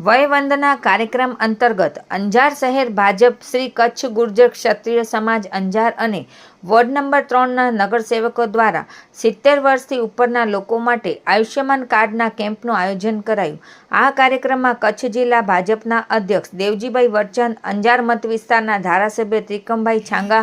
વયવંદના કાર્યક્રમ અંતર્ગત અંજાર શહેર ભાજપ શ્રી કચ્છ ગુર્જર ક્ષત્રિય સમાજ અંજાર અને વોર્ડ નંબર ત્રણના નગરસેવકો દ્વારા સિત્તેર વર્ષથી ઉપરના લોકો માટે આયુષ્યમાન કાર્ડના કેમ્પનું આયોજન કરાયું. આ કાર્યક્રમમાં કચ્છ જિલ્લા ભાજપના અધ્યક્ષ દેવજીભાઈ વરચંદ અંજાર મત વિસ્તારના ધારાસભ્ય ત્રિકમભાઈ છાંગા,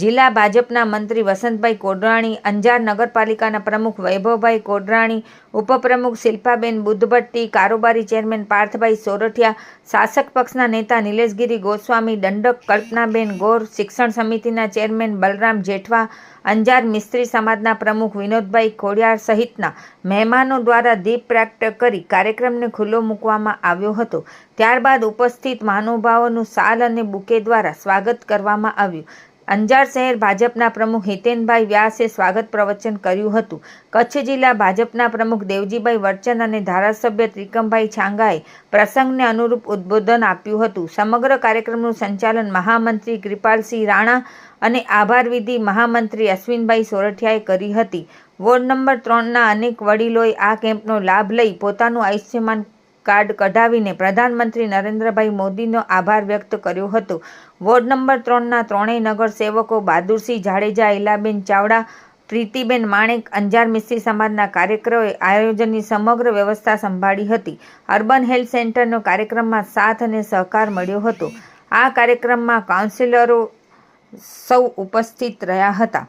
જિલ્લા ભાજપના મંત્રી વસંતભાઈ કોડરાણી, અંજાર નગરપાલિકાના પ્રમુખ વૈભવભાઈ કોડરાણી, ઉપપ્રમુખ શિલ્પાબેન બુદ્ધભટ્ટી, કારોબારી ચેરમેન પાર્થભાઈ સોરઠિયા, શાસક પક્ષના નેતા નિલેશગીરી ગોસ્વામી, દંડક કલ્પનાબેન ગોર, શિક્ષણ સમિતિના ચેરમેન બલરામ જેઠવા અંજાર મિસ્ત્રી સમાજના પ્રમુખ વિનોદભાઈ ખોડિયાર સહિતના મહેમાનો દ્વારા દીપ પ્રાપ્ત કરી કાર્યક્રમને ખુલ્લો મૂકવામાં આવ્યો હતો. ત્યારબાદ ઉપસ્થિત મહાનુભાવોનું સાલ અને બુકે દ્વારા સ્વાગત કરવામાં આવ્યું. અંજાર શહેર ભાજપના પ્રમુખ હિતેનભાઈ વ્યાસે સ્વાગત પ્રવચન કર્યું હતું. કચ્છ જિલ્લા ભાજપના પ્રમુખ દેવજીભાઈ વર્ચન અને ધારાસભ્ય ત્રિકમભાઈ છાંગાએ પ્રસંગને અનુરૂપ ઉદ્બોધન આપ્યું હતું. સમગ્ર કાર્યક્રમનું સંચાલન મહામંત્રી કૃપાલસિંહ રાણા અને આભાર વિધિ મહામંત્રી અશ્વિનભાઈ સોરઠિયાએ કરી હતી. વોર્ડ નંબર ત્રણના અનેક વડીલોએ આ કેમ્પનો લાભ લઈ પોતાનું આયુષ્યમાન કાર્ડ કઢાવીને પ્રધાનમંત્રી નરેન્દ્રભાઈ મોદીનો આભાર વ્યક્ત કર્યો હતો. વોર્ડ નંબર ત્રણના ત્રણેય નગર સેવકો બહાદુરસિંહ જાડેજા ઇલાબેન ચાવડા, પ્રીતિબેન માણેક, અંજાર મિસ્ત્રી સમાજના કાર્યક્રમે આયોજનની સમગ્ર વ્યવસ્થા સંભાળી હતી. અર્બન હેલ્થ સેન્ટરનો કાર્યક્રમમાં સાથ અને સહકાર મળ્યો હતો. આ કાર્યક્રમમાં કાઉન્સિલરો સૌ ઉપસ્થિત રહ્યા હતા.